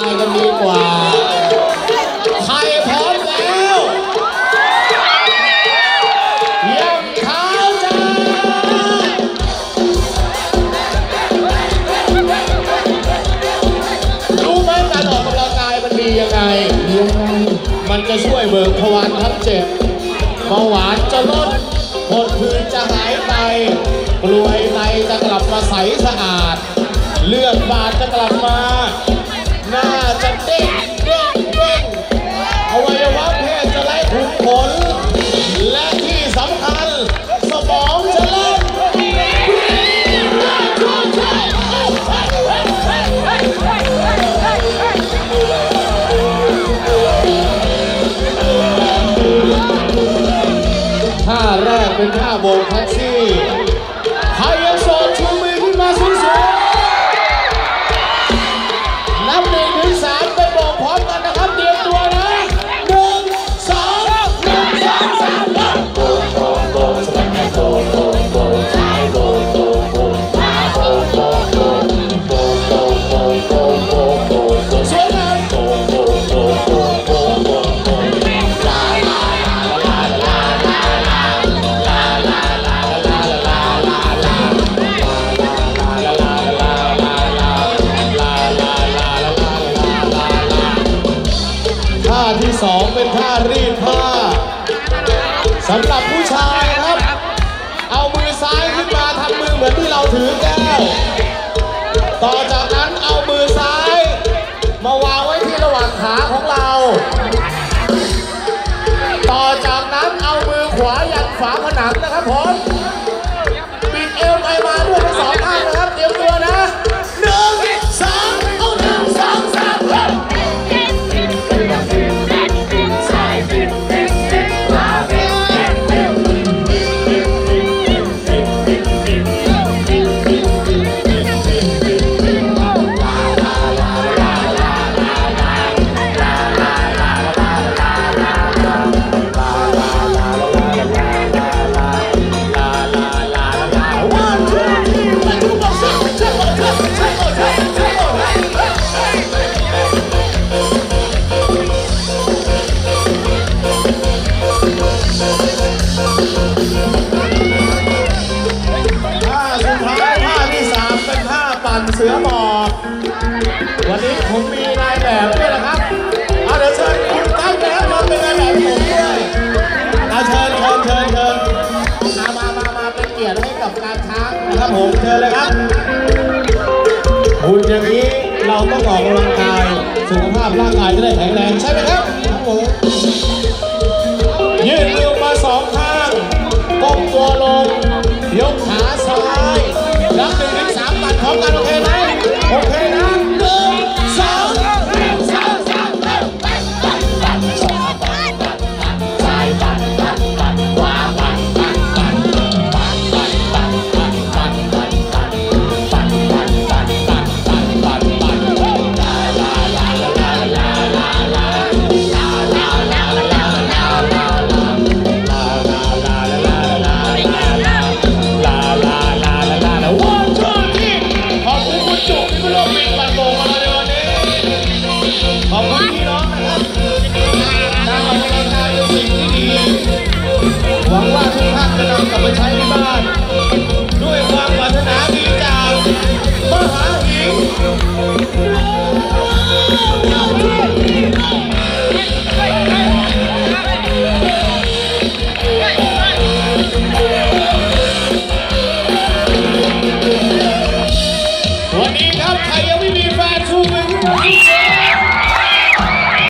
ไยกันดีกว่า ใครพร้อมแล้วยี่ยมเท้าจ้ารู้ไหมการออกกำลังกายมันดียังไง มันจะช่วยเบิกพาวะทับเจ็บเบาหวานจะลดหดพื้นจะหายไปรวยในจะกลับมาใสสะอาด เลือดบาดจะกลับมา น่าจะเต้งเด้งเด้งอวัยวะเพศจะไล่ถุกผล และที่สำคัญ สมองจะเล่นท่าแรกเป็นท่าโบก สองเป็นท่ารีดผ้าสำหรับผู้ชายครับ เอามือซ้ายขึ้นมาทำมือเหมือนที่เราถือแก้ว ต่อจากนั้นเอามือซ้าย มาวางไว้ที่ระหว่างขาของเรา ต่อจากนั้นเอามือขวายันฝาผนังนะครับผม นเสือหมอบวันนี้ผมมีนายแบบด้วยนะครับเอาเดี๋ยวเชิญคุณตั้งแต่มาเป็นนายแบบผมด้วยเอาเชิญเชิญเชิญเชิญมามามามาเป็นเกียรติให้กับการช้างนะครับผมเชิญเลยครับคุณอย่างนี้เราต้องออกกำลังกายสุขภาพร่างกายจะได้แข็งแรงใช่ไหมครับครับผมยืดมือมาสองข้างก้มตัวลงยกขาซ้ายนับหนึ่งถึงสามตัดพร้อมกัน